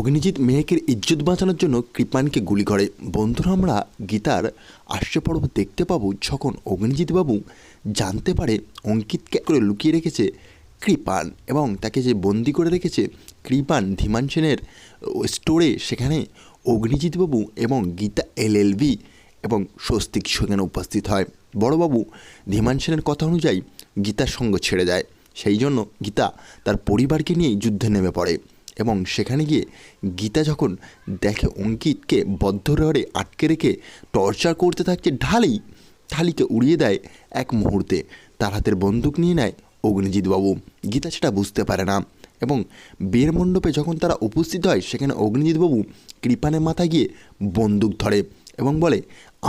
অগ্নিজিৎ মেহেকের ইজ্জত বাঁচানোর জন্য কৃপানকে গুলি করে। বন্ধুরা, আমরা গীতার আসছে পর্ব দেখতে পাবো যখন অগ্নিজিৎ বাবু জানতে পারে অঙ্কিতকে করে লুকিয়ে রেখেছে কৃপান এবং তাকে যে বন্দি করে রেখেছে কৃপান ধীমান সেনের স্টোরে, সেখানে অগ্নিজিৎ বাবু এবং গীতা এলএলবি এবং স্বস্তিক সেখানে উপস্থিত হয়। বড়বাবু ধীমান সেনের কথা অনুযায়ী গীতার সঙ্গ ছেড়ে যায়। সেই জন্য গীতা তার পরিবারকে নিয়েই যুদ্ধে নেমে পড়ে। এবং সেখানে গিয়ে গীতা যখন দেখে অঙ্কিতকে বদ্ধ রডে আটকে রেখে টর্চার করতে থাকছে ঢালেই ঢালিকে উড়িয়ে দেয় এক মুহূর্তে। তার হাতের বন্দুক নিয়ে নেয় অগ্নিজিৎবাবু। গীতা সেটা বুঝতে পারে না এবং বিয়ের মণ্ডপে যখন তারা উপস্থিত হয়, সেখানে অগ্নিজিৎবাবু কৃপানের মাথায় গিয়ে বন্দুক ধরে এবং বলে,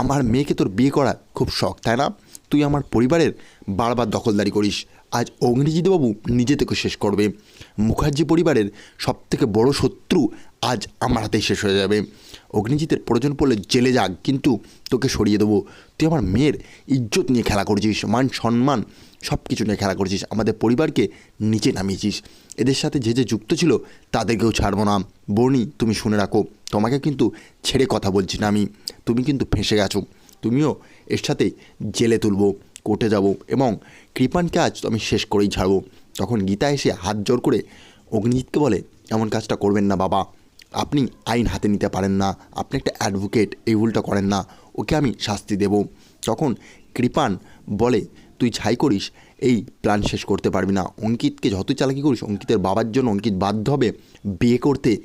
আমার মেয়েকে তোর বিয়ে করা খুব শখ, তাই না? তুই আমার পরিবারের বারবার দখলদারি করিস। আজ অগ্নিজিৎবাবু নিজে থেকে শেষ করবে। মুখার্জি পরিবারের সবথেকে বড় শত্রু আজ আমার হাতেই শেষ হয়ে যাবে। অগ্নিজিতের প্রয়োজন পড়লে জেলে যাক, কিন্তু তোকে সরিয়ে দেবো। তুই আমার মেয়ের ইজ্জত নিয়ে খেলা করছিস, মান সম্মান সব কিছু নিয়ে খেলা করছিস, আমাদের পরিবারকে নিচে নামিয়েছিস। এদের সাথে যে যে যুক্ত ছিল তাদেরকেও ছাড়বো না। বর্ণি, তুমি শুনে রাখো, তোমাকে কিন্তু ছেড়ে কথা বলছি না আমি। তুমি কিন্তু ফেঁসে গেছো। তুমিও এর সাথে জেলে তুলবো, কোর্টে যাব এবং কৃপানকে আজ আমি শেষ করেই ছাড়বো। তখন গীতা এসে হাত জোর করে অগ্নিজিৎকে বলে, এমন কাজটা করবেন না বাবা। আপনি আইন হাতে নিতে পারেন না। আপনি একটা অ্যাডভোকেট, এই ভুলটা করেন না। ওকে আমি শাস্তি দেব। তখন কৃপান বলে, তুই ছাই করিস, এই প্ল্যান শেষ করতে পারবি না। অঙ্কিতকে যতই চালাকি করিস, অঙ্কিতের বাবার জন্য অঙ্কিত বাধ্য হবে বিয়ে করতে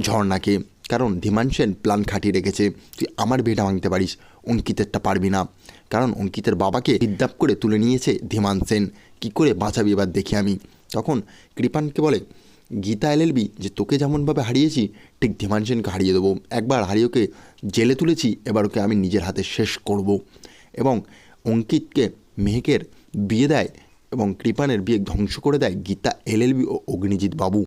ঝর্ণাকে। কারণ ধীমান সেন প্ল্যান খাটিয়ে রেখেছে, তুই আমার বিয়েটা ভাঙতে পারিস, অঙ্কিতেরটা পারবি না। কারণ অঙ্কিতের বাবাকে বিদ্যাপ করে তুলে নিয়েছে ধীমান সেন। কী করে বাঁচাবি এবার দেখি আমি। তখন কৃপানকে বলে, গীতা এলএলবি, যে তোকে যেমনভাবে হারিয়েছি, ঠিক ধীমান সেনকে হারিয়ে দেবো। একবার হারিয়ে ওকে জেলে তুলেছি, এবার ওকে আমি নিজের হাতে শেষ করব। এবং অঙ্কিতকে মেহেকের বিয়ে দেয় এবং কৃপানের বিয়ে ধ্বংস করে দেয় গীতা এলএলবি ও অগ্নিজিৎ বাবু।